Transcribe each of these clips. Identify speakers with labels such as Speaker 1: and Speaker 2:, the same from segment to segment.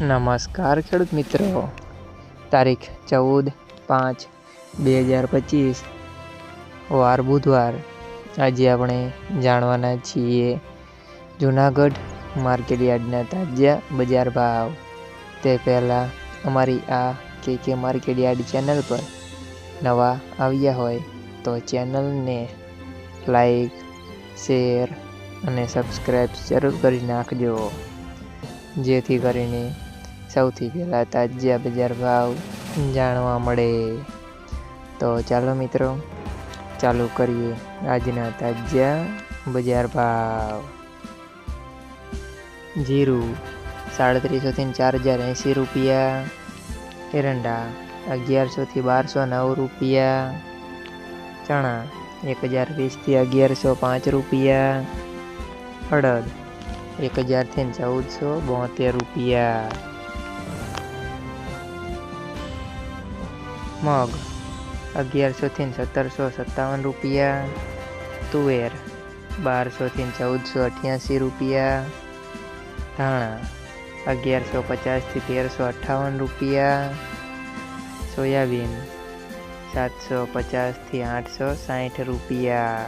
Speaker 1: નમસ્કાર ખેડૂત મિત્રો. તારીખ ચૌદ પાંચ બે હજાર પચીસ. વાર બુધવાર. આજે આપણે જાણવાના છીએ જૂનાગઢ માર્કેટ યાર્ડના તાજા બજાર ભાવ. તે પહેલાં અમારી આ કે કે માર્કેટ યાર્ડ ચેનલ પર નવા આવ્યા હોય તો ચેનલને લાઈક, શેર અને સબસ્ક્રાઈબ જરૂર કરી નાખજો. જેથી કરીને સૌથી પહેલાં તાજા બજાર ભાવ જાણવા મળે. તો ચાલો મિત્રો, ચાલુ કરીએ આજના તાજા બજાર ભાવ. જીરું સાડત્રીસોથી ચાર હજાર એંસી રૂપિયા. એરંડા અગિયારસોથી બારસો નવ રૂપિયા. ચણા એક હજાર વીસથી અગિયારસો પાંચ રૂપિયા. અડદ એક હજારથી ચૌદસો બોતેર રૂપિયા. મગ, અગિયારસોથી સત્તરસો સત્તાવન રૂપિયા, તુવેર, બારસોથી ચૌદસો અઠ્યાસી રૂપિયા, ધાણા, અગિયારસો પચાસથી તેરસો અઠ્ઠાવન રૂપિયા, સોયાબીન, સાતસો પચાસથી આઠસો સાઠ રૂપિયા.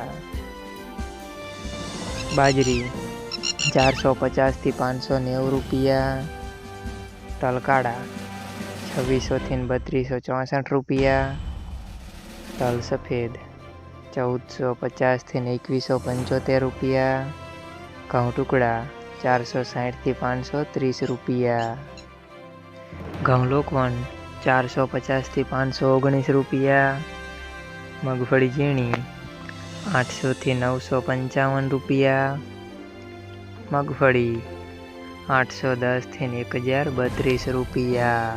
Speaker 1: બાજરી, ચારસો પચાસથી પાંચસો નેવું રૂપિયા. તલકાડા છવ્વીસોથી બત્રીસો ચોસઠ રૂપિયા. તલ સફેદ. ચૌદસો પચાસથી એકવીસો પંચોતેર રૂપિયા. ઘઉં ટુકડા ચારસો સાઠથી પાંચસો ત્રીસ રૂપિયા. ઘઉં લોકવન ચારસો પચાસથી પાંચસો ઓગણીસ રૂપિયા. મગફળી ઝીણી આઠસોથી નવસો પંચાવન રૂપિયા. મગફળી આઠસો દસથી એક હજાર બત્રીસ રૂપિયા.